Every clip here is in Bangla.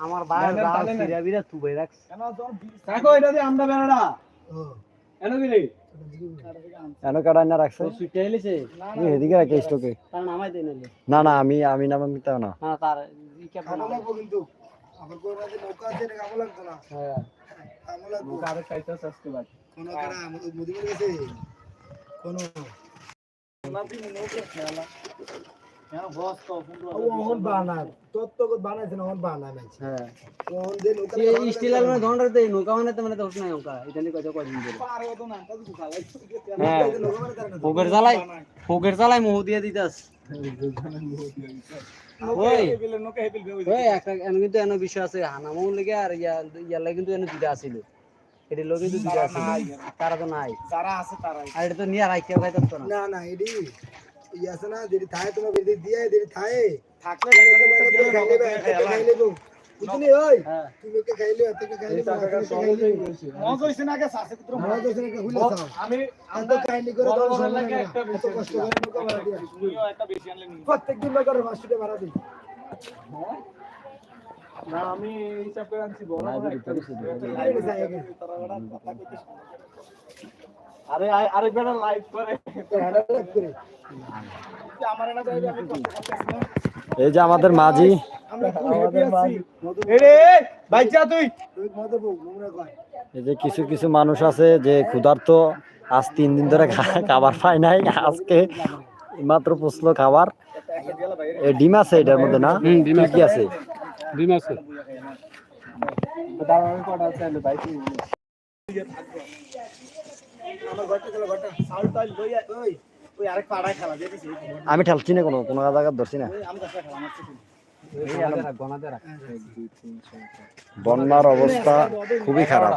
আমার বাইরে গাছ সিরা বিরা তুই রাখ কাকো এটা দিয়ে আমরা বেড়াটা এনো কি রে এনে না রাখছে? সুইটা এই এদিকে রাখে স্টকে তার নামাই দেন না না আমি আমি নাম নিতে না। হ্যাঁ তার ই কে কামো লাগবো কিন্তু। আমার কোন নৌকা আছে না লাগতো না। হ্যাঁ। লাগবো। সস্তে কারা মুদি গেছে। না নৌকা এটা কিন্তু এনে বিষয় আছে হানামও লেগে আর ইয়ার লাগে কিন্তু এনে দুইটা আছিল এটি লোক কিন্তু দুইটা আছিল তারা তো নাই। যারা আছে আর এটা তো নিয়ে রাখিয়া খাইতাম তো না। না না আছে না যদি থায় তোমার দিয়ে যদি থায় থাকলে খাইলে খাইলে বুঝলি ওই? হ্যাঁ। তুমি ওকে খাইলে তোকে খাইলে মজ হইছে না কে সাসে কুত্র মনে হচ্ছে না হুলে খাও আমি এত কাহিনী করে বড় তোমার লাগে লাগে একটা এত কষ্ট করে নৌকা ভাড়া দিয়ে। তুইও একটা বেশি আনলে নি প্রত্যেক দিন নৌকার মাস্টারে ভাড়া দিই না আমি হিসাব করে আনছি বড় বড় একটা আরে যাই আগে আরে আরেক বেটা লাইভ করে। এই যে আমাদের মাঝি। আছি এই যে কিছু কিছু মানুষ আছে যে ক্ষুধার্ত আজ তিন দিন ধরে খাবার পায় নাই আজকে মাত্র পুষলো খাবার। এ ডিম আছে এটার মধ্যে না? ডিম কি আছে। আমার ঘরটা ঘরটা লইয়া ওই ওই আরেক পাড়ায় খেলা দিয়ে দিছি আমি ঠেলছি না কোনো কোনো জায়গা ধরছি না। বন্যার অবস্থা খুবই খারাপ।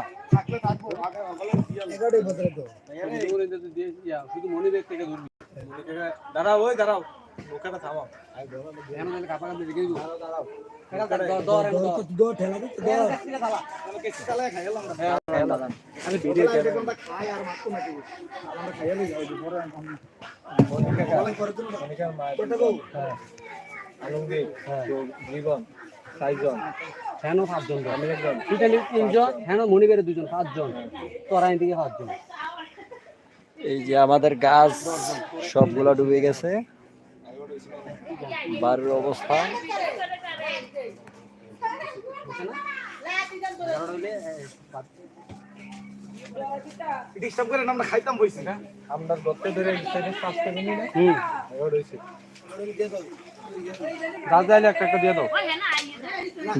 দাঁড়াও ওই দাঁড়াও। তিনজন হ্যাঁ মনি বেড়ে দুজন পাঁচজন তোরাই দিকে পাঁচজন এই যে আমাদের গাছ সবগুলা ডুবে গেছে। বাড়ির অবস্থা। ডিস্টার্ব করে আমরা খাইতাম বইছি। আমরা ধরে করে না হুম।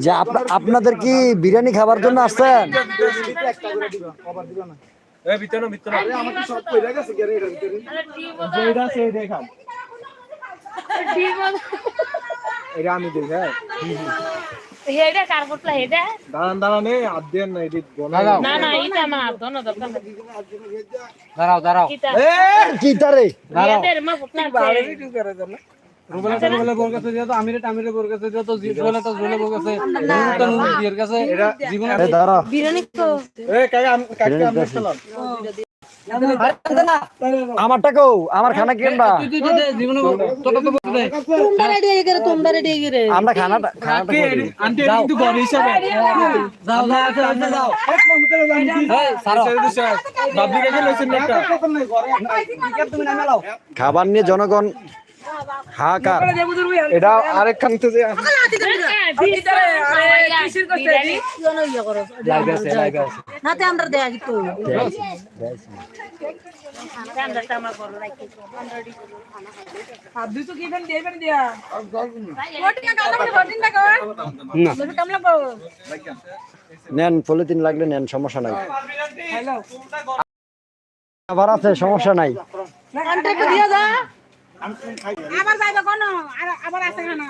যে আপনাদের কি বিরিয়ানি খাবার জন্য আসছেন? একটা করে দিবা কভার দিবা না এই ভিতরে ভিতরে আমাকে সব কইরা গেছে গেরে এর ভিতরে যেটা সেই দেখাম এটা আমি দেই হ্যাঁ। হেডা কার করলা হেডা? দাঁড়ান দাঁড়ান এই হাত দেন না এটি গোনা না না এটা আমার ধন দরকার দাঁড়াও দাঁড়াও। কিতা কি তারে এদের মা ফুটনা রুবেলা তো রুবেলা বোর কাছে দিও তো আমিরে বোর কাছে দিও তো তো জুলে বোর কাছে। নুরটা নুর দিয়ের কাছে। জীবনে এ দাঁড়া বিরিয়ানি তো এই কাকা কাকা আমি আমার খানা কিনবা তোমরা রেডি হয়ে গেলে তোমরা রেডি হয়ে গেলে আমরা খানাটা আন্টি কিন্তু ঘর হিসাবে। যাও যাও যাও খাবার নিয়ে জনগণ হাহাকার। এটা আরেকখান খানিতে যে লাইভ আছে লাইভ আছে নাতে আমরা দেয়া নেন পলিথিন লাগলে নেন সমস্যা নাই। খাবার আছে সমস্যা নাই। কন্ট্রাক্ট দিয়া যা আবার যাইবে কোন আবার আছে কেন। না